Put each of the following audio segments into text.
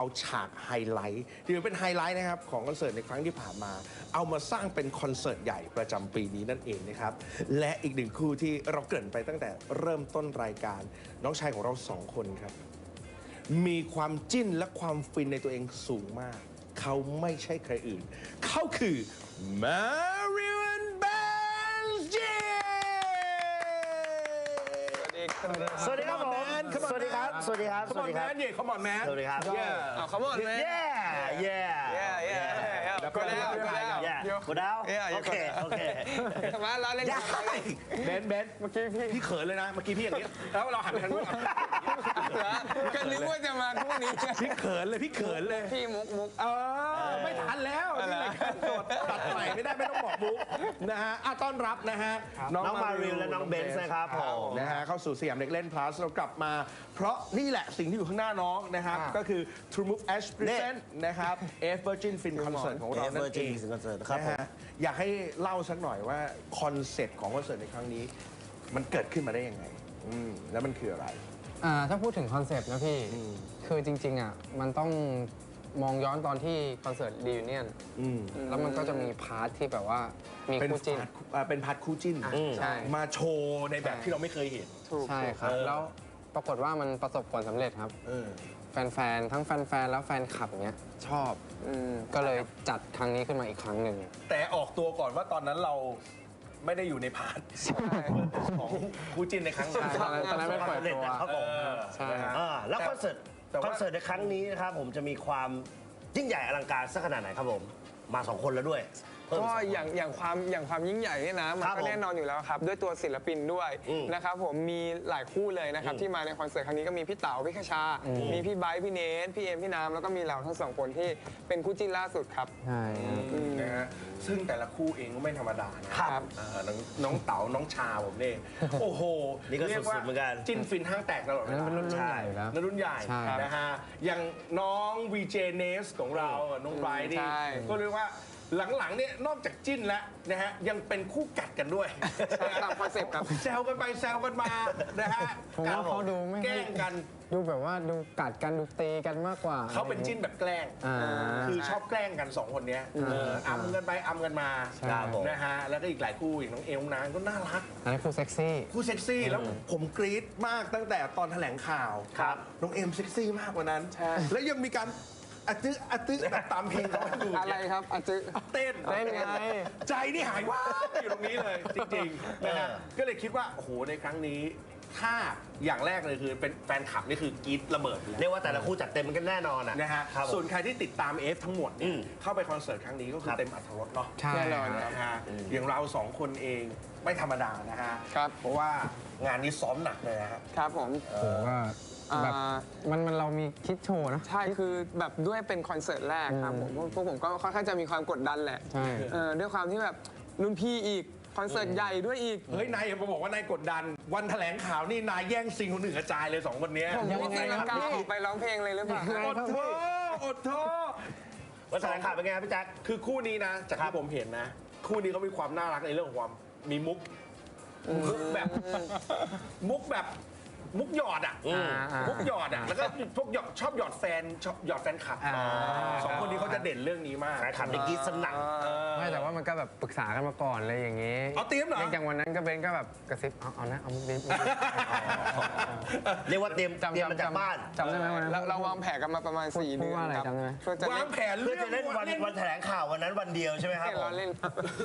เอาฉากไฮไลท์ที่เป็นไฮไลท์นะครับของคอนเสิร์ตในครั้งที่ผ่านมา เอามาสร้างเป็นคอนเสิร์ตใหญ่ประจำปีนี้นั่นเองนะครับ และอีกหนึ่งคู่ที่เราเกริ่นไปตั้งแต่เริ่มต้นรายการ น้องชายของเราสองคนครับ มีความจิ้นและความฟินในตัวเองสูงมาก เขาไม่ใช่ใครอื่น เขาคือ Marion Benz สวัสดีครับผม สวัสดีครับ man. สวัสดีครับ Come สวัส on ดีครับ man yeah come on man สวัสดีครับ Yeah เอา come on man yeah yeah yeah yeah yeah แล้วก็ก็แล้วแล้วก็ก็แล้ว yeah กูดาว Yeah, yeah, โอเค go down โอเคทำไมเราเล่นได้กันเลยเบนซ์เบนซ์เมื่อกี้พี่พี่เขินเลยนะ เมื่อกี้พี่อย่างนี้แล้วเราหันไปทางนู้นก็นึกว่าจะมาคู่นี้พี่เขินเลย พี่เขินเลย พี่มุกมุกเออ ไม่ทันแล้วนี่รายการสดตัดใหม่ไม่ได้ไม่ต้องบอกบุ๊กนะฮะอะต้อนรับนะฮะน้องมาริวและน้องเบนซ์นะครับผมนะฮะเข้าสู่สยามเด็กเล่น plus เรากลับมา เพราะนี่แหละสิ่งที่อยู่ข้างหน้าน้องนะครับก็คือ True Move Ash Present นะครับ F Virgin Fin Concert ของเรา F นั่นเอ Virgin ง Fin Concert ครับนะผมฮะอยากให้เล่าสักหน่อยว่าคอนเซ็ปต์ของคอนเสิร์ตในครั้งนี้ มันเกิดขึ้นมาได้ยังไงอืมแล้วมันคืออะไรอ่าถ้าพูดถึงคอนเซปต์นะพี่ คือจริงๆอะมันต้อง มองย้อนตอนที่คอนเสิร์ตรีวิเนียนอืมแล้วมันก็จะมีพาร์ทที่แบบว่ามีเป็นคู่จิ้น พาร์ทอ่าเป็นพาร์ทคู่จิ้นใช่ มาโชว์ในแบบที่เราไม่เคยเห็น ใช่ครับ เออ แล้วปรากฏว่ามันประสบผลสำเร็จครับ เออ แฟนๆ ทั้งแฟนๆ แล้วแฟนคลับเนี้ยชอบก็เลยจัดครั้งนี้ขึ้นมาอีกครั้งหนึ่ง แต่ออกตัวก่อนว่าตอนนั้นเราไม่ได้อยู่ในพาร์ทของคู่จิ้นในครั้งนั้นใช่ตอนนั้นตอนนั้นไม่เปิดสำเร็จตัวนะครับผมใช่ นะฮะ อ่าแล้วคอนเสิร์ต แต่ว่าคอนเสิร์ตในครั้งนี้นะครับผมจะมีความยิ่งใหญ่อลังการสักขนาดไหนครับผม มาสองคนแล้วด้วย ก็สคนอย่างอย่างความอย่างความยิ่งใหญ่เนี่ยนะมันครับก็ผมแน่นอนอยู่แล้วครับ ด้วยตัวศิลปินด้วยอืมนะครับผมมีหลายคู่เลยนะครับ ที่มาในคอนเสิร์ตครั้งนี้ก็มีพี่เต๋าพี่คชา มีพี่ไบร์ทพี่เนทพี่เอ็มพี่น้ำแล้วก็มีเราทั้งสองคนที่เป็นคู่จิ้นล่าสุดครับ ใช่ครับนะฮะซึ่งแต่ละคู่เองก็ไม่ธรรมดานะครับอ่าน้องน้องเต๋าน้องชาผมนี่โอ้โหนี่ก็รียว่าสุดๆเหมือนกัน จิ้นฟินห้างแตกตลอดเวอันนั้นลาเป็นรุ่นรุ่นใหญ่อยู่แล้วนั่นรุ่นใหญ่ใช่ นะฮะอย่างน้องวีเจเนสของเราน้องไบรท์นี่ใช่ ก็เรียกว่า หลังๆเนี่ยนอกจากจิ้นแล้วนะฮะยังเป็นคู่กัดกันด้วยใช่ตามคอนเซ็ปต์ครับแซวกันไปแซวกันมานะฮะผมว่าเขาดูไม่ แกล้งกันดูแบบว่าดูกัดกันดูตีกันมากกว่าเขาเป็นจิ้นแบบแกล้งอ่า คือชอบแกล้งกันสองคนเนี้ยเอออำกันไปอำกันมาใช่ครับผม นะฮะแล้วก็อีกหลายคู่อย่างน้องเอลน้องนางก็น่ารัก อันนี้คือเซ็กซี่ คู่เซ็กซี่แล้วผมกรี๊ดมากตั้งแต่ตอนแถลงข่าวครับน้องเอ็มเซ็กซี่มากกว่านั้น แล้วยังมีการ อะตึอะตึแบบตามเพลงเขาให้ดู อะไรครับอาจจะเต้นเต้นไง ใจนี่หายว่าบอยู่ตรงนี้เลย จริงๆนะฮะก็เลยคิดว่า โอ้โห ในครั้งนี้ ถ้าอย่างแรกเลยคือเป็นแฟนคลับนี่คือกรี๊ดระเบิดอยู่แล้ว เรียกว่าแต่ละคู่จัดเต็มกันแน่นอนอะนะฮะ ครับผม ส่วนใครที่ติดตามเอฟทั้งหมดเนี่อืยมเข้าไปคอนเสิร์ตครั้งนี้ก็คือครับ เต็มอัตรรสเนาะใช่แน่นอนครับนะฮะอย่างเราสองคนเองไม่ธรรมดานะฮะ ครับ เพราะว่างานนี้ซ้อมหนักเลยนะฮะ ครับผมผมว่า แบบอ่ามันมันเรามีคิดโชว์นะ ใช่คือแบบด้วยเป็นคอนเสิร์ตแรกครับผมพวกผมก็ค่อนข้างจะมีความกดดันแหละใช่ เออด้วยความที่แบบรุ่นพี่อีกคอนเสิร์ตใหญ่ด้วยอีก เฮ้ยนายอย่ามาบอกว่านายกดดัน วันแถลงข่าวนี่นายแย่งซิงคนอื่นกระจายเลยสองคนเนี้ยผมยังไม่ไงตีลังครักาบออกไปร้องเพลงเลยหรือเปล่ายังไงอดโทษอดโทษวันแถลงข่าวเป็นไงครับพี่แจ๊คคือคู่นี้นะจากครัที่บผมเห็นนะ คู่นี้เขามีความน่ารักในเรื่องของความมีมุกมุกแบบ มุกแบบ มุกหยอดอะอืม มุกหยอดอะแล้วก็พวกหยอดชอบหยอดแฟนชอบหยอดแฟนคลับอ่า สองคนนี้เขาจะเด่นเรื่องนี้มากแฟนคลับในกรีดสนั่นไม่แต่ว่ามันก็แบบปรึกษากันมาก่อนเลยอย่างนี้เอาเตรียมเหรอ อย่างวันนั้นก็เบนก็แบบกระซิบเอาเอานะเอามุกนี้มุกนี้เรียกว่าเตรียมจำเตรียมมาจำจากบ้าน จำได้ไหมวันนั้น เราเราวางแผนกันมาประมาณ4พูเดืดอนว่าอะไรครับจำได้ไหม เพื่อจะวางแผนเพื่อเรื่อจะงเล่นวันวันแถลงข่าววันนั้นวันเดียวใช่ไหมครับเล่นผม เราเล่น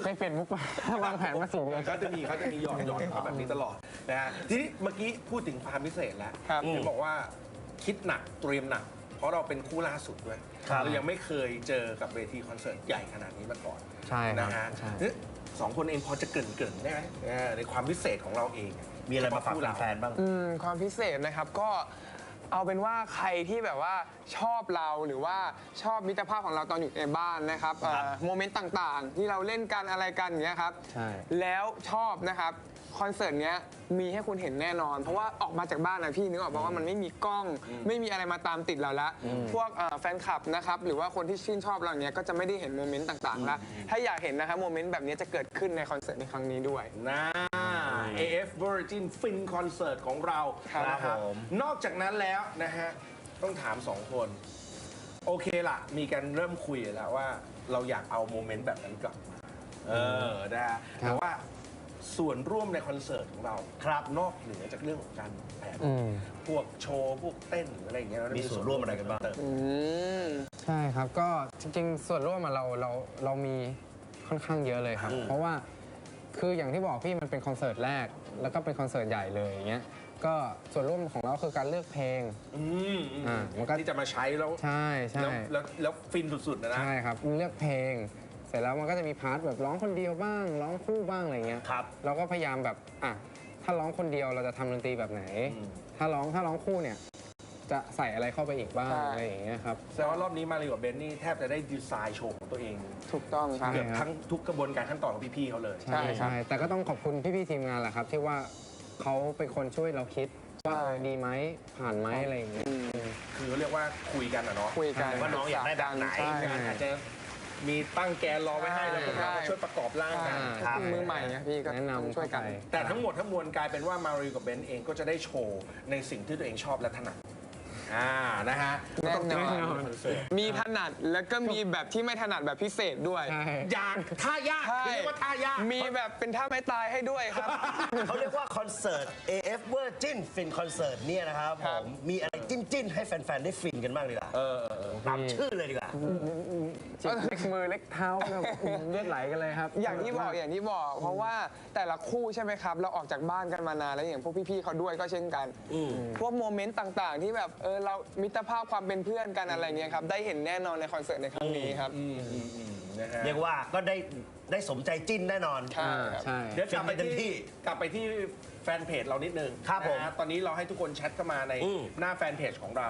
ไม่เปลี่ยนมุกมาวางแผนมาสี่เดือน เขาจะมีเขาจะมีหยอดหยอดเขาแบบนี้ตลอดนะฮะทีนี้เมื่อกี้พูดถึงความพิเศษแล้วครับ เห็นบอกว่าคิดหนักเตรียมหนัก เพราะเราเป็นคู่ล่าสุดด้วยครับ เรายังไม่เคยเจอกับเวทีคอนเสิร์ตใหญ่ขนาดนี้มาก่อนใช่ครับนะฮะใช่ เอ๊ะสองคนเองพอจะเกรินเกรินๆได้ไหมเออในความพิเศษของเราเองมีอะไรมาฝากคู่เรแฟนๆบ้าง อืมความพิเศษนะครับก็เอาเป็นว่าใครที่แบบว่าชอบเราหรือว่าชอบมิตรภาพของเราตอนอยู่ในบ้านนะครับเอ่อโมเมนต์ต่างๆ ที่เราเล่นกันอะไรกันอย่างเงี้ยครับใช่ แล้วชอบนะครับ คอนเสิร์ตเนี้ยมีให้คุณเห็นแน่นอน เพราะว่าออกมาจากบ้านนะพี่นึกออกปะว่ามันไม่มีกล้อง ไม่มีอะไรมาตามติดเราละพวกเอ่อแฟนคลับนะครับหรือว่าคนที่ชื่นชอบเราเนี้ยก็จะไม่ได้เห็นโมเมนต์ต่างๆละถ้าอยากเห็นนะครับโมเมนต์แบบนี้จะเกิดขึ้นในคอนเสิร์ตในครั้งนี้ด้วย นะ AF Virgin Fin Concert ของเราครับนะผม นอกจากนั้นแล้วนะฮะ ต้องถามสองคน โอเคล่ะมีการเริ่มคุยแล้วว่าเราอยากเอาโมเมนต์แบบนั้นกลับมาเออนะฮะครับแต่ว่า ส่วนร่วมในคอนเสิร์ตของเราครับนอกเหนือจากเรื่องของการแผนอืม พวกโชว์พวกเต้นหรืออะไรอย่างเงี้ยมีส่วนร่วมอะไรกันบ้าง เติมอืม ใช่ครับ ก็จริงๆ ส่วนร่วมอะเราเราเรามีค่อนข้างเยอะเลยครับอืมเพราะว่าคืออย่างที่บอกพี่มันเป็นคอนเสิร์ตแรก แล้วก็เป็นคอนเสิร์ตใหญ่เลยอย่างเงี้ยก็ส่วนร่วมของเราคือการเลือกเพลง อืมอืมอ่ามันก็ ที่จะมาใช้แล้วใช่ใช่ แล้วแล้วแล้วฟินสุดๆนะนะ ใช่ครับเลือกเพลง เสร็จแล้วมันก็จะมีพาร์ทแบบร้องคนเดียวบ้าง ร้องคู่บ้างอะไรเงี้ยครับ เราก็พยายามแบบอะถ้าร้องคนเดียวเราจะทำดนตรีแบบไหน อืม ถ้าร้องถ้าร้องคู่เนี่ยจะใส่อะไรเข้าไปอีกบ้างใช่ อะไรอย่างเงี้ยครับ แสดงว่ารอบนี้มารีกับเบนนี่แทบจะได้ดีไซน์โชว์ของตัวเองถูกต้องครับ เกือบทั้งทุกกระบวนการขั้นตอนของพี่ๆเขาเลย ใช่ครับแต่ก็ต้องขอบคุณพี่ๆทีมงานแหละครับ ที่ว่าเขาเป็นคนช่วยเราคิดว่าดีไหมผ่านไหมอะไรอย่างเงี้ย คือเขาเรียกว่าคุยกันอะเนาะคุยกันว่าน้องอยากได้แบบไหนใช่ งานอาจจะ มีตั้งแกนรอไว้ให้แล้วพวกเราก็ใช่ช่วยประกอบร่างใช่กันครับมือใหม่ไงพี่ก็แนะนำช่วยกันเข้าไปแต่ทั้งหมดทั้งมวลกลายเป็นว่ามาริวกับเบนซ์เองก็จะได้โชว์ในสิ่งที่ตัวเองชอบและถนัดอ่านะฮะก็ต้องติดตามในคอนเสิร์ตมีถนัดแล้วก็มีแบบที่ไม่ถนัดแบบพิเศษด้วยใช่อยากท่ายากใช่เรียกว่าท่ายากมีแบบเป็นท่าไม่ตายให้ด้วยครับ เขาเรียกว่าคอนเสิร์ต AF Virgin Fin Concert เนี่ยนะครับคผรับมมีอะไรจิ้นๆ ให้แฟน ๆ ได้ฟินกันบ้างดีกว่าเออเออเออตามชื่อเลยดีกว่าจิกเล็กมือเล็กเท้าแบบเลือดไหลกันเลยครับอย่างที่บอกอย่างที่บอกเพราะว่าแต่ละคู่ใช่ไหมครับ เราออกจากบ้านกันมานานแล้วอย่างพวกพี่ๆเขาด้วยก็เช่นกันพวกโมเมนต์ต่างๆ ที่แบบเออเรามิตรภาพความเป็นเพื่อนกันอะไรเงี้ยครับได้เห็นแน่นอนในคอนเสิร์ตในครั้งนี้ครับอืมอืมอืมนะฮะเรียกว่าก็ได้ได้สมใจจิ้นแน่นอน ใช่ครับ ใช่ เดี๋ยวกลับไปเต็มที่ที่กลับไปที่แฟนเพจเรานิดนึงครับผมนะฮะตอนนี้เราให้ทุกคนแชทเข้ามาในอืม หน้าแฟนเพจของเรา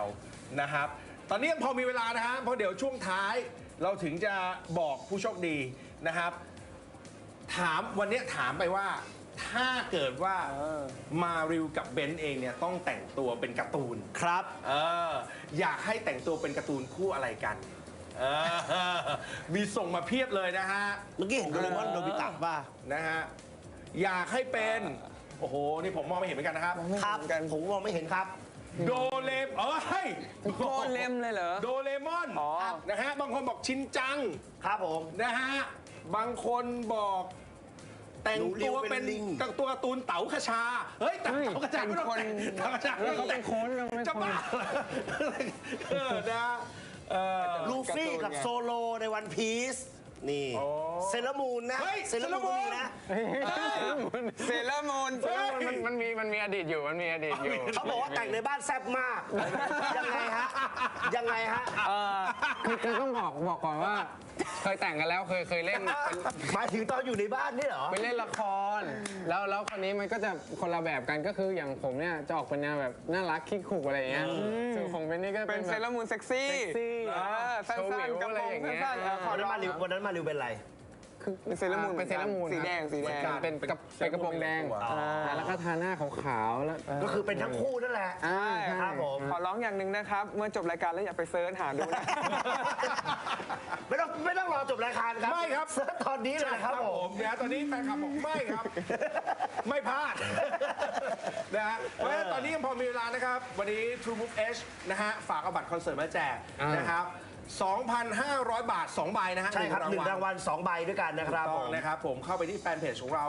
นะครับ ตอนนี้ยังพอมีเวลานะฮะเพราะเดี๋ยวช่วงท้าย เราถึงจะบอกผู้โชคดีนะครับ ถามวันนี้ถามไปว่า ถ้าเกิดว่ามาริวกับเบนซ์เองเนี่ยต้องแต่งตัวเป็นการ์ตูนครับเอออยากให้แต่งตัวเป็นการ์ตูนคู่อะไรกันเออมีส่งมาเพียบเลยนะฮะเมื่อกี้เห็นโดเรมอนโดบิตะป่ะนะฮะอยากให้เป็น โอ้โห นี่ผมมองไม่เห็นเหมือนกันนะครับ ครับ ผมมองไม่เห็นครับ โดเลมเอ้ยโดเลมเลยเหรอ โดเรมอนอ๋อนะฮะ บางคนบอกชินจัง ครับผม นะฮะ บางคนบอก แต่งหนูเรีตัยววเป็เป็นนลิงแต่งตัวการ์ตูนเต๋าขชา เฮ้ยแต่เฮ้ยเต๋าขชาไม่ต้องแต่งเป็นคนเต๋าขชาแล้วเขาเป็นโค้ชแล้วเขาเป็นจะโค้บ้าชเออนะเออลูฟี่กับโซโลในวันพีซ นี่อ๋อเซเลอร์มูนนะเฮ้ยเซเลอร์มูน Sailor Moon นะเซเลอร์มูนเฮ้ยมันมันมีมันมีอดีตอยู่มันมีอดีตอยู่ เขาบอกว่าแต่งในบ้านแซ่บมาก ยังไงฮะยังไงฮะ เออคือคือต้องบอกบอกก่อนว่า เคยแต่งกันแล้วเคยเคยเล่นเป็นหมายถึงตอนอยู่ในบ้านนี่เหรอ ไปเล่นละคร แล้วแล้วคนนี้มันก็จะคนละแบบกันก็คืออย่างผมเนี่ยจะออกเป็นแนวแบบน่ารักคิกคุกอะไรอย่างเงี้ยส่วนของเป็นนี่ก็เป็เป็นนเซแบบเลอร์มูนเซ็กซี่เซ็กซี่เออสั้โชว์วินวๆกับอะไรโปรอย่างเงี้ยสั้นๆเออขอวันนั้นร้องมาริววันนั้นมาริวเป็นไร เป็นเซเลอร์มูนเป็นเซเลอร์มูนสีแดงสีแดงเป็นกับเป็นกระโปรงแดงอ่าอ่าแล้วก็ทาหน้าขาวๆแล้วก็คือเป็นทั้งคู่นั่นแหละอ่าใช่ครับผมขอร้องอย่างหนึ่งนะครับ เมื่อจบรายการแล้วอย่าไปเซิร์ชหาดูนะไม่ต้องไม่ต้องรอจบรายการครับ ไม่ครับเสิร์ชตอนนี้เลยครับผมนะตอนนี้แฟนคลับบอกไม่ครับ ไม่พลาดนะฮะเพราะฉะนั้นตอนนี้ยังพอมีเวลานะครับ วันนี้ True Move H นะฮะฝากเอาบัตรคอนเสิร์ตมาแจกอ่านนะครับ 2,500 บาท 2 ใบนะฮะใช่ครับหนึ่งวัลรางวัลสองใบด้วยกันนะครับต้ผองม นะครับผมเข้าไปที่แฟนเพจของเรา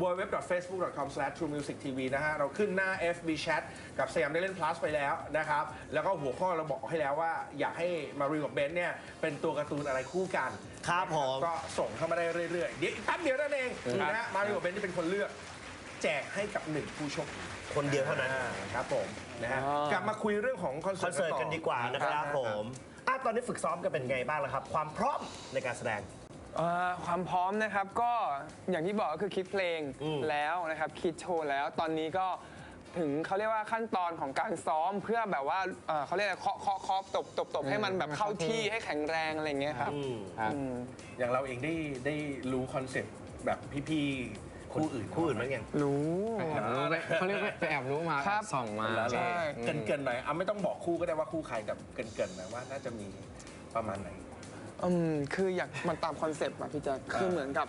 www.facebook.com/truemusictv นะฮะ เราขึ้นหน้า FB Chat กับสยามได้เล่น plus ไปแล้วนะครับ แล้วก็หัวข้อเราบอกให้แล้วว่าอยากให้มารีกับเบนซ์เนี่ย เป็นตัวการ์ตูนอะไรคู่กันครับผม ก็ส่งเข้ามาได้เรื่อยๆ เดี๋ยวอีกแป๊บเดียวนั่นเองนะฮะมารีกับเบนซ์ที่เป็นคนเลือก แจกให้กับหนึ่งผู้โชคดีคนเดียวเท่านั้น อ่าครับผมนะฮะอ๋อกลับมาคุยเรื่องของคอนคเสิอร์นตเสิร์ตกันดีกว่านะครับผมอะ ตอนนี้ฝึกซ้อมกันเป็นไงบ้างแล้วครับ ความพร้อมในการแสดง เอ่อความพร้อมนะครับก็อย่างที่บอกก็คือคิดเพลงอืม แล้วนะครับคิดโชว์แล้วตอนนี้ก็ถึงเขาเรียกว่าขั้นตอนของการซ้อมเพื่อแบบว่าเอ่อเขาเรียกอะไรเคาะเคาะเคาะตบตบตบให้มันแบบเข้าที่ให้แข็งแรงอะไรอย่างเงี้ยครับอืมครับอืมอย่างเราเองได้ได้รู้คอนเซ็ปต์แบบพี่ๆ คู่อื่นคู่อื่นมั้งยังรู้ไปแอบรู้ไปเขาเรียกว่าไปแอบรู้มาครับแอบส่องมาแล้วใช่ เกินเกินๆหน่อยเอาไม่ต้องบอกคู่ก็ได้ว่าคู่ใครแต่เกินเกินๆหน่อยว่าน่าจะมีประมาณไหน อืมคืออยากมันตามคอนเซปต์อะพี่แจ๊คคือเหมือนกับ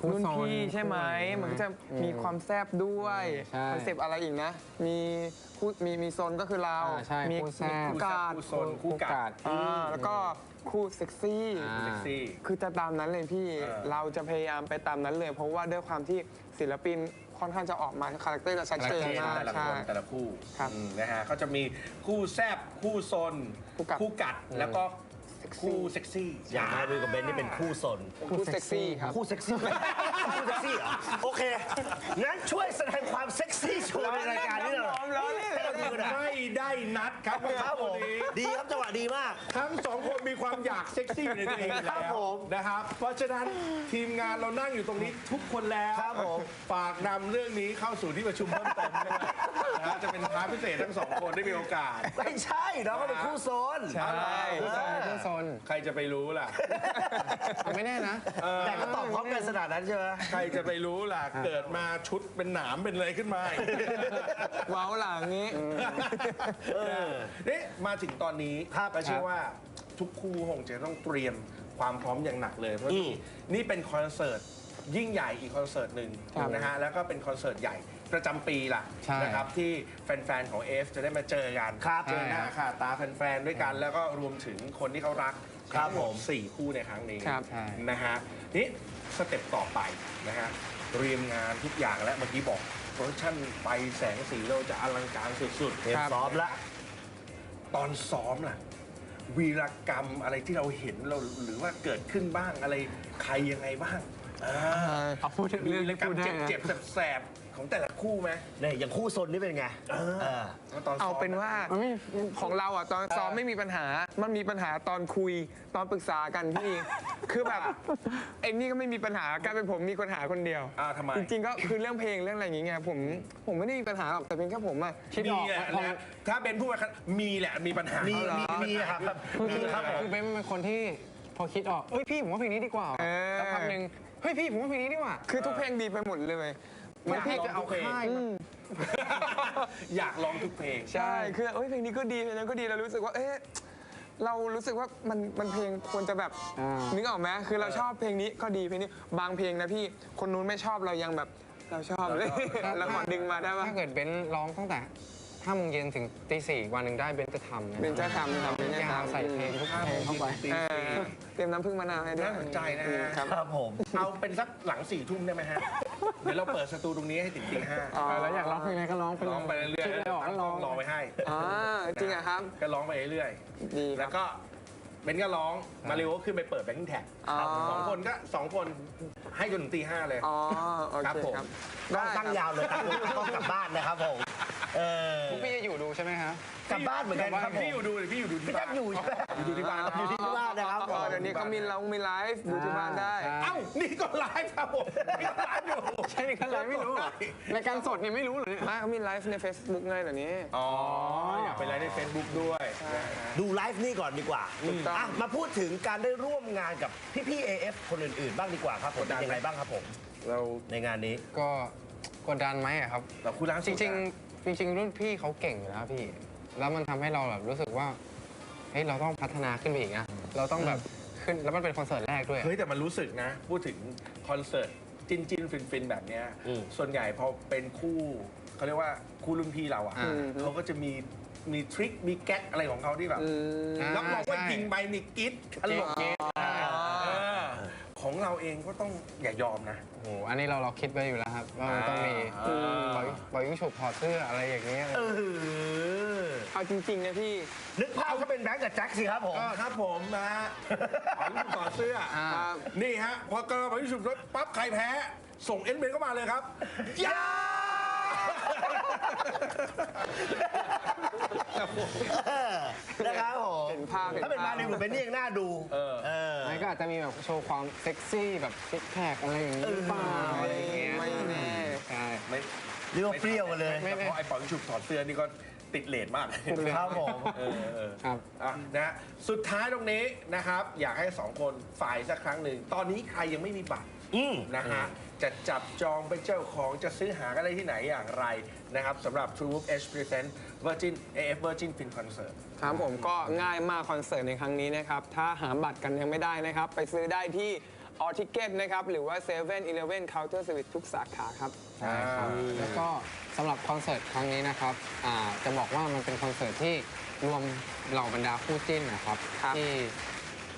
คู่รุ่นซ้อนพี่ใช่ไหมคู่อะไรมันก็จะอืมมีความแซบด้วยใช่คอนเซปต์อะไรอีกนะ มีคู่มีมีโซนก็คือเราอ่าใช่มีคู่แซ่บคู่กาดคู่โซนคู่กัด อ่าแล้วก็ คู่เซ็กซี่อ่า เซ็กซี่ คือจะตามนั้นเลยพี่เออ เราจะพยายามไปตามนั้นเลย เพราะว่าด้วยความที่ศิลปินค่อนข้างจะออกมาคาแรคเตอร์จะชัดเจนมากแต่ละคใช่ นแต่ละคู่ครับอืมนะฮะก็จะมีคู่แซบคู่ซนคู่กัดกัดแล้วก็คู่เซ็กซี่อย่างนายมือกับเบนนี่เป็นคู่สนคู่เซ็กซี่ครับ คู่เซ็กซี่คู่เซ็กซี่เหรอโอเคงั้นช่วยแสดงความเซ็กซี่โชว์ในรายการนี้หน่อย ล้อเล่นให้เราดูกันหน่อยไม่ได้นัดครับครับผมนี้ดีครับจังหวะดีมาก ทั้งสองคนมีความอยากเซ็กซี่อยู่ในตัวเองอยู่ครัแล้บวผมนะครับ เพราะฉะนั้นทีมงานเรานั่งอยู่ตรงนี้ทุกคนแล้วครับผม ฝากนำเรื่องนี้เข้าสู่ที่ประชุมเพิ่มเติมด้วยนะฮะจะเป็นท้าพิเศษทั้งสองคนได้มีโอกาส ไม่ใช่น้องก็เป็นคู่โซนใช่คู่ซ้อนคู่ซ้อนใครจะไปรู้ล่ะไม่แน่นะ แต่ก็ตอบพร้อมกันขนาดนั้นใช่ไหมใครจะไปรู้ล่ะ เกิดมาชุดเป็นหนามเป็นอะไรขึ้นมาอีก เว้าหลังนี้นี่มาถึงตอนนี้ครับก็เชื่อว่าทุกคู่คงจะต้องเตรียมความพร้อมอย่างหนักเลย เพราะนี่นี่เป็นคอนเสิร์ตยิ่งใหญ่อีกคอนเสิร์ตหนึ่งครับนะฮะแล้วก็เป็นคอนเสิร์ตใหญ่ประจำปีล่ะใช่นะครับที่แฟนๆของเอฟจะได้มาเจอกันครับเจอหน้าค่ะตาแฟนๆด้วยกัน แล้วก็รวมถึงคนที่เขารักครับทั้งหดผมสี่คู่ในครั้งนี้ครับ ใช่ นะฮะนี่สเต็ปต่อไปนะฮะเตรียมงานทุกอย่างแล้วเมื่อกี้บอก โปรดักชั่นไปแสงสีเราจะอลังการสุดๆเตรียมซ้อมละ ตอนซ้อมล่ะ วีรกรรมอะไรที่เราเห็นเราหรือว่าเกิดขึ้นบ้างอะไรใครยังไงบ้าง อ่าเอาพูดถึงเรื่องวีรที่กรรพูมดได้นะ เจ็บๆแสบๆ ของแต่ละคู่ไหม เนี่ยอย่างคู่โซนนี่เป็นไงเออแล้วตอนซ้เอามเป็นว่ามันไม่ของเราอะตอนซ้อมไม่มีปัญหา มันมีปัญหาตอนคุยตอนปรึกษากันพี่ คือแบบไอ้นี่ก็ไม่มีปัญหากลายเป็นผมมีปัญหาคนเดียวอ่าทำไม จริงๆก็คือเรื่องเพลงเรื่องอะไรอย่างเงี้ยผมผมไม่ได้มีปัญหาหรอกแต่เป็นแค่ผมอะคิดอมีอกแหละพอนะ ถ้าเบนพูดมามีแหละ มีปัญหามีมี มี มีครับคือมีครับผม คือเบนเป็นคนที่พอคิดออกเอ้ยพี่ผมว่าเพลงนี้ดีกว่าเออแล้วพักหนึ่งเฮ้ยพี่ผมว่าเพลงนี้ดีกว่า คือทุกเพลงดีไปหมดเลย อยากพี่ลองจะเอาทุกเพลงค่ายมา อยากลองทุกเพลง ใช่ คือเอ้ยเพลงนี้ก็ดีเพลงนั้นก็ดีเรารู้สึกว่า เอ๊ะ เรารู้สึกว่ามันมันเพลงควรจะแบบอ่านึ นึกออกไหมคือเราชอบเพลงนี้ก็ดีเพลงนี้ บางเพลงนะพี่คนนู้นไม่ชอบเรายังแบบเราชอบเลยเราขอดึงมาได้ปะถ้าเกิดเบนร้องตั้งแต่ห้าโมงเย็นถึงตีสี่วันหนึ่งได้เบนจะทำนะเป็นเจ้าทำทำเป็นเจ้าอยาวทำ ใส่เพลงทุกเพลงเข้าไป เออเตรียมน้ำผึ้งมะนาวให้ด้วยน่าสนใจนะฮะ ครับครับผม เอาเป็นสักหลังสี่ทุ่มได้ไหมฮะ เดี๋ยวเราเปิดสตูตรงนี้ให้ถึงตีห้าอ๋อแล้วอยากร้องเพลงไหนก็ร้องไปร้องไปเรื่อยคิดอะไรออกๆก็ตั้งร้ร้อองงรอไว้ให้ อ่าจริงเหรอะครับ ก็ร้องไปเรื่อยดีๆ คแล้รับ วก็ เบนก็ร้อง มาริโอขึ้นไปเปิดแบงค์แท็กอ๋อ สองคนก็สองคนให้จนถึงตีห้าเลย อ๋อโอครับเคผม ครับต้ได้องคตั้งรับยาวเลยตั้งต้องกลับบ้านนะครับผมเออพวกพี่จะอยู่ดูใช่ไหมฮะ กลับบ้านเหมือนกันครับผมพี่อยู่ดูดิพี่อยู่ดูที่พี่แจ๊บ้าคนอยู่ใช่ไหมอยู่ดูที่บ้านอยู่ที่บ้านนะครับอ๋อเดี๋ยวนี้เขามีเรามีไลฟ์ดูที่บ้านได้ใช่เอ้านี่ก็ไลฟ์ครับผมนี่ก็ไลฟ์อยู่ใช่นี่ขั้นไรไม่รู้เหรอ รายการสดเนี่ยไม่รู้เหรอเนี่ยไม่เขามีไลฟ์ใน Facebook ไงเดี๋ยวนี้ อ๋ออยากไปไลฟ์ในเฟซบุ๊กด้วยนะฮะดูไลฟ์นี่ก่อนดีกว่า ถูกต้องอะมาพูดถึงการได้ร่วมงานกับพี่ๆ AF คนอื่นๆ บ้างดีกว่าครับผมกดดันเป็นไหมยังไงบ้างครับผม เราในงานนี้ ก็กดดันไหมอะครับ เราคู่ร้านจริงๆ จริง ๆ รุ่นพี่เขาเก่งอยู่แล้วพี่ แล้วมันทำให้เราแบบรู้สึกว่า เฮ้ยเราต้องพัฒนาขึ้นไปอีกนะ เราต้องแบบขึ้นแล้วมันเป็นคอนเสิร์ตแรกด้วย เฮ้ยแต่มันรู้สึกนะ พูดถึงคอนเสิร์ตจินจินฟินฟินๆ แบบเนี้ยอืมส่วนใหญ่พอเป็นคู่เขาเรียกว่าคู่รุ่นพี่เราอะอืม เขาก็จะมี มีทริค มีแก๊กอะไรของเขาที่แบบอืมอ่ารับรองว่าใช่ยิงไปนี่กิ๊ดตลกกิ๊ดใช่เออของเราเองก็ต้องอย่ายอมนะโอ้โหอันนี้เราเราคิดไว้อยู่แล้วครับว่ามันต้องมีอ่าปล่อยปล่อยยิงฉุบถอดเสื้ออะไรอย่างเงี้ยเออเอาจริงๆนะพี่ นึกภาพเขาเป็นแบงค์กับแจ็คสิครับผมก็ครับผมนะฮะขอลูกต่อดเสื้อออ่าครับนี่ฮะพอกระบาดที่สุดปั๊บใครแพ้ ส่งเอ็นเบนเข้ามาเลยครับยา เออนะครับผมเห็นภาพเห็นถ้าเป็นภามาพ ริวหรือเป็นนี่ยังน่าดู เออ เออ ไม่ก็อาจจะมีแบบโชว์ความเซ็กซี่แบบซิกแพคอะไรอย่างงี้หรือเปล่าอะไรอย่างเงี้ยไม่แน่ ใช่ ไม่เรียกว่าเปรี้ยวกันเลย ไม่แต่พอไอ้ปล่อยฉุบถอดเสื้อนี่ก็ติดเลทมากครับผม เออเออครับ อะนะฮะสุดท้ายตรงนี้นะครับ อยากให้สองคนฝ่ายสักครั้งหนึ่ง ตอนนี้ใครยังไม่มีบัตร อืม นะฮะจะจับจองเป็นเจ้าของจะซื้อหากันได้ที่ไหนอย่างไรนะครับสำหรับ True Move H Present Virgin AF Virgin Fin Concert ครับผมก็ง่ายมากคอนเสิร์ตในครั้งนี้นะครับ ถ้าหาบัตรกันยังไม่ได้นะครับ ไปซื้อได้ที่ออทิเกตนะครับ หรือว่า7 e เ e ่ e อเคาน์เตอร์สวิตทุกสาขาครับ ใช่ครับ แล้วก็สำหรับคอนเสิร์ตครั้งนี้นะครับอ่าจะบอกว่ามันเป็นคอนเสิร์ตที่รวมเหล่าบรรดาคู่จิ้นนะครับ ครับ ที่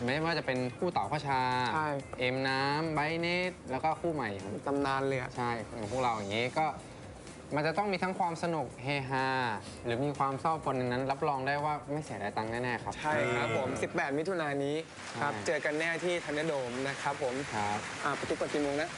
ไม่ว่าจะเป็นคู่เต่าข้าชา ใช่ เอ็มน้ำไบเนตแล้วก็คู่ใหม่ของ ตำนานเลยอะ ใช่ของพวกเราอย่างนี้ก็มันจะต้องมีทั้งความสนุกเฮฮาหรือมีความเศร้าปนในนั้น รับรองได้ว่าไม่เสียดายตังค์แน่ ๆ ครับ ใช่ครับผม 18 มิถุนายนนี้ครับ ใช่ เจอกันแน่ที่ทันเดอร์โดมนะครับผมครับอ่าประตูเปิดกี่โมงนะ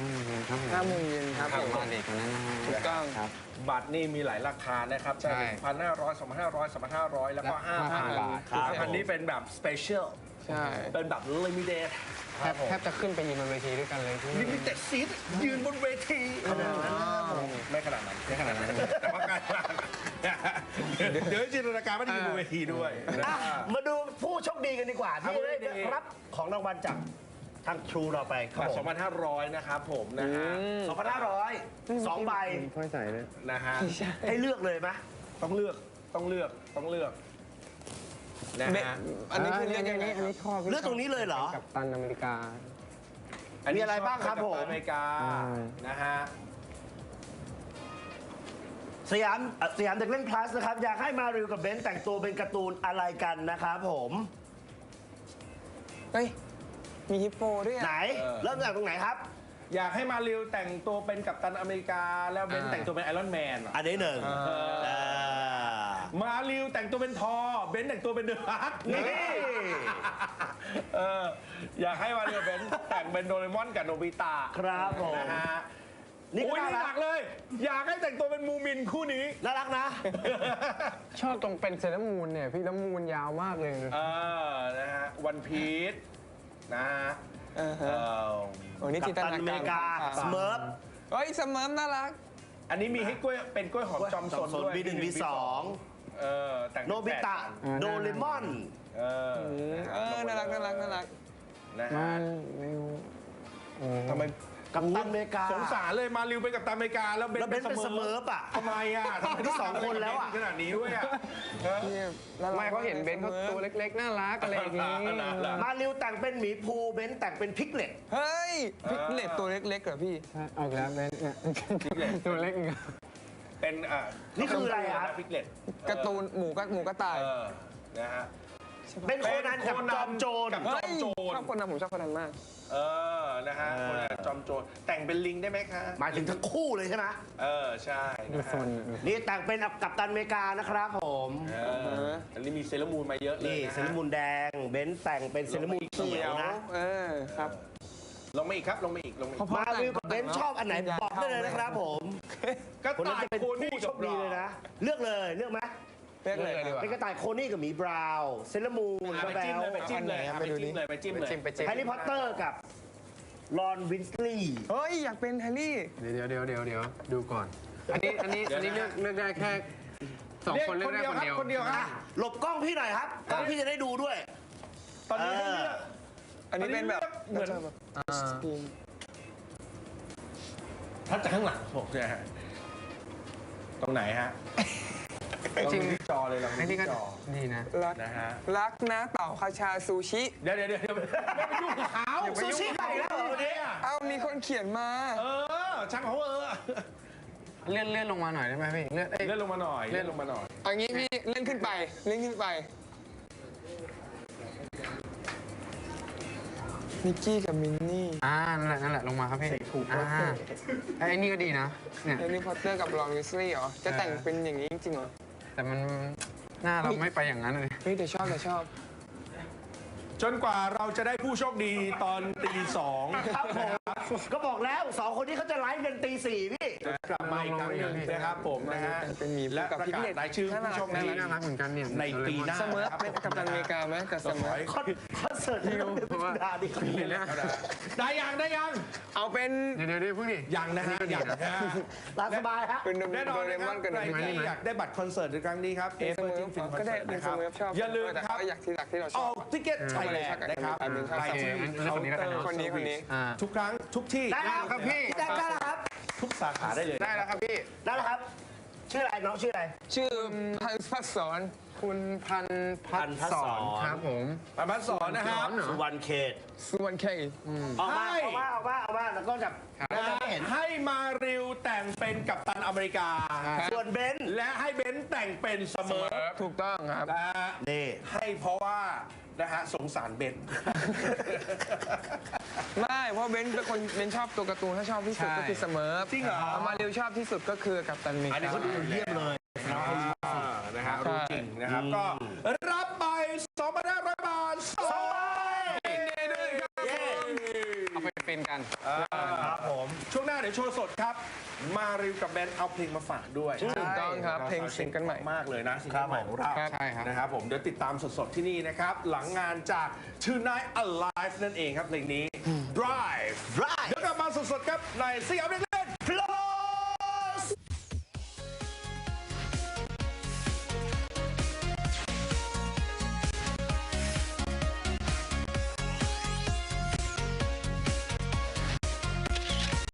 อืมครับผม5โมงเย็นครับผมมาเด็กกว่านั้นนะฮะถูกต้อง ครับ บัตรนี่มีหลายราคานะครับใช่พันห้าร้อยสองพันห้าร้อยสองพันห้าร้อยแล้วก็ และห้าพัน5,000 บาทครับอันนี้เป็นแบบสเปเชียล ใช่เป็นแบบลิมิเต็ดแทบแทบจะขึ้นไปยืนบนเวทีด้วยกันเลยที่ลิมิเต็ดซีทยืนบนเวทีขนาดนั้นไม่ขนาดนั้นไม่ขนาดนั้นแต่ว่าการเดี๋ยวจินตนาการว่าได้ยืนบนเวทีด้วยนะอะมาดูผู้โชคดีกันดีกว่า ที่ครับได้รับของรางวัลจากทางทรูเราไปครับบัตรผม2,500 นะครับผมนะฮะสองพันห้าร้อยสองใบค่อยใส่เลยนะฮะให้เลือกเลยไหมต้องเลือกต้องเลือกต้องเลือก นะเบฮะอันนี้คือเรื่องอัยันงไงนี้คอันรับนี้ชอบเลือกตรงนี้เลยเหรอ กับตันอเมริกา มีอะไรบ้างครับผม อเมริกาอ่านะฮะ สยามอะสยามเด็กเล่น plus นะครับ อยากให้มาริวกับเบนซ์แต่งตัวเป็นการ์ตูนอะไรกันนะครับผม เฮ้ย มีฮิปโปด้วยอะ ไหนเริ่มจากตรงไหนครับ อยากให้มาริวแต่งตัวเป็นกัปตันอเมริกา แล้วเบนซ์อ่า แต่งตัวเป็นไอรอนแมน อันนี้หนึ่งอ่า มาริวแต่งตัวเป็นทอ เบนแต่งตัวเป็นเดอะฮักนี่เอออยากให้มาริวเบนแต่งเป็นโดเรมอนกับโนบิตะครับผม นะฮะนี่ก็โอ้น่ารักเลย อยากให้แต่งตัวเป็นมูมินคู่นี้น่ารักนะ ชอบตรงเป็นเซรามูนเนี่ย พี่น้ำมูนยาวมากเลย เออนะฮะวันพีชนะฮะเออนี่จินตนากันอเมริกา การสเมิร์ฟ เฮ้ยสเมิร์ฟน่ารัก อันนี้มีให้กล้วยเป็นกล้วยหอมจอมสนจอมสนด้วย V1 V2 โนบิตะ โดเรมอน เออเออน่ารักน่ารักน่ารักนะฮะมาเร็วทำไมกับตันอเมริกาสงสารเลยมาริวไปกับตันอเมริกาแล้วเบนเป็นเสมอปะ ทำไมอะทำไมที่สองคนแล้วอะ ขนาดนี้ด้วยอะไม่เขาเห็นเบนเขาตัวเล็ก ๆ น่ารักอะไรอย่างนี้มาริวแต่งเป็นหมีภูเบนแต่งเป็นพิกเล็ต เฮ้ยพิกเล็ตตัวเล็กๆเหรอพี่ เอาแล้วเบนตัวเล็กอีกแล้ เป็นอ่านี่คืออะไรครับพิกเล็ตการ์ตูนหมูก็หมูกระต่ายเออนะฮะ เป็นโคนันกับจอมโจร กับเฮ้ยจอมโจร ชอบคนนั้นผมชอบคนนั้นมาก เออ นะฮะเออคนละจอมโจรแต่งเป็นลิงได้ไหมคะหมายถึงทั้งคู่เลยใช่ไหมเออ ใช่ดูนะซฮะนนี่แต่งเป็นกับตันอเมริกานะครับผม เอออันนี้มีเซเลอรามูนมาเยอะเลยนี่นะฮะ เซเลอรามูนแดง เบนซ์แต่งเป็นเซเลอรามูนเขียวนะ เออครับ ลงมาอีกครับ ลงมาอีก ลงมาอีก มาริวกับเบนซ์ชอบอันไหนบอกได้เลยนะครับผมกระคนนั้นต่ายจะเป็นโคผู้นี่โชกับคดีเลยนะ เลือกเลยเลือกไหมเรียกเลยเรียกเลยดีกว่าเป็นกระต่ายโคนี่กับหมีบราวน์เซเลอรามูนอะก็ไปแบจิ้มลเลยไปจิ้มเลยอันไหนอะไปไปดูจิ้มดิเลยไปจิ้มไปเลยจิ้มไปจิ้มแฮร์รี่พอตเตอร์กับรอนวินสลีย์เฮ้ย อยากเป็นแฮร์รี่ เดี๋ยวเดี๋ยวเดี๋ยวเดี๋ยวดูก่อน อันนี้อันนี้อันนี้เลือกเลือกได้แค่สองเรียกคนเลืคอกนได้เดียวคนครับเดียว คนเดียวครับ หลบกล้องพี่หน่อยครับกล้องพี่จะได้ดูด้วย ตอนนี้ให้เลือกอันนี้เป็นแบบ เหมือนแบบอ่าสกรีนถ้าจากข้างหลังผมเนี่ยฮะตรงไหนฮะลองจริงดูที่จอเลยลองดูไอ้นี่ก็ที่จอดีนะรักนะฮะรักนะเต่าคาชาซูชิ เดี๋ยวเดี๋ยวเดี๋ยวไม่ไปยุ่งกับเขาซูชิไปแล้วเหรอวันนี้เอ้ามีคนเขียนมา เออช่างเขาเออเลื่อนเลื่อนลงมาหน่อยได้ไหมพี่เลื่อนเอ้ยเลื่อนลงมาหน่อยเลื่อนลงมาหน่อยเอันนี้พี่เล่นขึ้นไปเล่นขึ้นไป มิกกี้กับมินนี่อ่านั่นแหละนั่นแหละลงมาครับพี่ถูกอ่าไอ้นี่ก็ดีนะเนี่ยแฮร์รี่พอตเตอร์กับรอนวิสลีย์เหรอ จะแต่งเป็นอย่างนี้จริงๆเหรอ แต่มันหน้าเราไม่ไปอย่างนั้นเลยเฮ้ยแต่ชอบแต่ชอบ จนกว่าเราจะได้ผู้โชคดีตอนตีสองครับผม ก็บอกแล้วสองคนนี้เขาจะไลฟ์กันตีสี่พี่จะกลับมาอีกครั้งหนึ่งนะครับผมนะฮะเป็นหมีและกับประพิกกาศเล็ตรายชื่อผู้โชคน่าดีรักน่ารักเหมือนกันเนี่ยในปีหน้าเสมอเป็นกัปตันอเมริกาไหมกับเสมอคอนคอนเสิร์ตที่ต้องเป็นพิธาดีครับได้ยังได้ยังเอาเป็นเดี๋ยวเดี๋ยวเดี๋ยวเพิ่งดิยังนะฮะยังนะฮะร้านสบายฮะเป็นโดแน่นอนเรนะคมรัอบนกันใครนะที่อยากได้บัตรคอนเสิร์ตในครั้งนี้ครับเอฟเสเวอมร์อจินฟินคอนก็เสิได้ร์ตเป็นนะคเสรับมอชอบอย่าลืมแต่ครับก็อยากที่หลักที่เราชอออบกทิเก็ตไทยแลนด์นะครับเออใครที่โอเคงั้นคนนี้แล้วกันเนอะคนนี้คนนี้อ่าทุกครั้งทุกที่ได้แล้วครับพี่ได้แล้วครับ ทุกสาขาได้เลย ได้แล้วครับพี่ ได้แล้วครับ ชื่ออะไรน้องชื่ออะไร ชื่อพันพัฒสอนคุณพันธุ์พัฒน์สอนครับผม ประพัฒสอนนะครับสุวรรณเขตสุวรรณเคออกมาให้ออกมาออกมาออกมาแล้วก็จับนะจะฮะไม่เห็นให้มาริวแต่งเป็นกัปตันอเมริกาส่วนเบนซ์และให้เบนซ์แต่งเป็นเสมอถูกต้องครับ นะฮะนี่ ให้เพราะว่านะฮะสงสารเบนซ์ ไม่เพราะเบนซ์เป็นคนเบนซ์ชอบตัวการ์ตูนถ้าชอบที่สุดใช่ ก็คือเสมอจริงเหรอามาเร็วชอบที่สุดก็คือกัปตันอเมริอันนี้กา เขาดูเยี่ยมเลย อ่านะฮะรู้จริงนะครับ ก็รับไป2,500 บาทสองใบเอาไปเป็นกัน ครับผม ช่วงหน้าเดี๋ยวโชว์สดครับ มาริวกับเบนซ์เอาเพลงมาฝากด้วยถูกต้องครับเพลงซิงเกิลใหม่มากเลยนะซิงเกิลใหม่ของเราใช่ครับ นะครับผมเดี๋ยวติดตามสดๆที่นี่นะครับ หลังงานจาก Tonight Alive นั่นเองครับเพลงนี้ Drive Drive เดี๋ยวกลับมาสดๆครับในสยามเด็ก